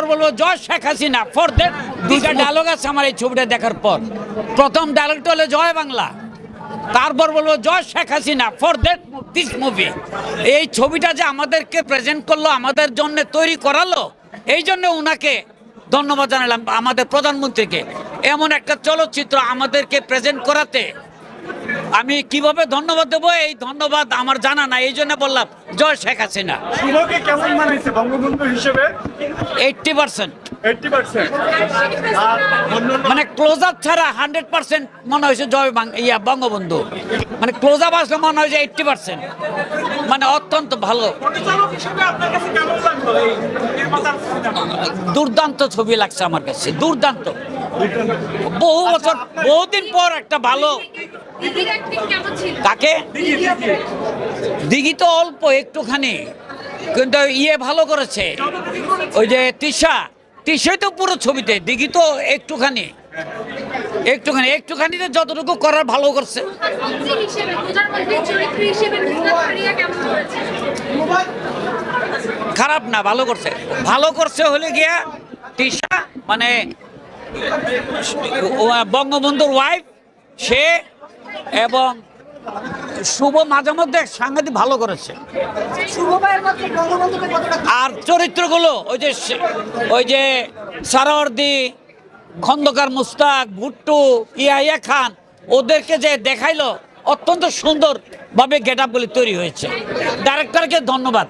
তারপর বলব জয় শেখ হাসিনা। ফর দ্যাট দুইটা ডায়লগ আছে আমার এই ছবিটা দেখার পর। প্রথম ডায়লগটা হলো জয় বাংলা। তারপর বলব জয় Sheikh Hasina. For that this movie এই ছবিটা যে আমাদেরকে প্রেজেন্ট করল আমাদের জন্য তৈরি করালো এই জন্য ওনাকে ধন্যবাদ জানালাম আমাদের প্রধানমন্ত্রীকে। এমন একটা চলচ্চিত্র আমাদেরকে প্রেজেন্ট করাতে আমি কীভাবে ধন্যবাদ দেবো? এই ধন্যবাদ আমার জানা না এই জন্য বললাম জয় শেখ হাসিনা। শুভকে কেমন মানিয়েছে বঙ্গবন্ধু হিসেবে? এইটটি পার্সেন্ট মানে ক্লোজ আপ ছাড়া হান্ড্রেড পার্সেন্ট মনে হয়েছে জয় ইয়া বঙ্গবন্ধু। মানে ক্লোজ আপ আসলে মনে হয়েছে এইটটি পার্সেন্ট মানে অত্যন্ত ভালো? দুর্দান্ত ছবি লাগছে আমার কাছে দুর্দান্ত। বহু বছর, বহুদিন পর একটা ভালো। দিদি। দিঘি তো অল্প একটুখানি, কিন্তু ইয়ে ভালো করেছে। ওই যে তৃষা, তৃষাই তো পুরো ছবিতে দিঘি তো একটুখানি একটুখানি, একটুখানিতে যতটুকু করার ভালো করছে। খারাপ না, ভালো করছে। ভালো করছে হলে গিয়া তৃষা মানে বঙ্গবন্ধুর ওয়াইফ সে এবং শুভ মাঝে মধ্যে সাংঘাতিক ভালো করেছে। আর চরিত্রগুলো ওই যে ওই যে সারাওয়ার্দি খন্দকার মুস্তাক ভুট্টু ইয়াহিয়া খান ওদেরকে যে দেখাইলো অত্যন্ত সুন্দরভাবে গেট আপগুলি তৈরি হয়েছে। ডাইরেক্টরকে ধন্যবাদ।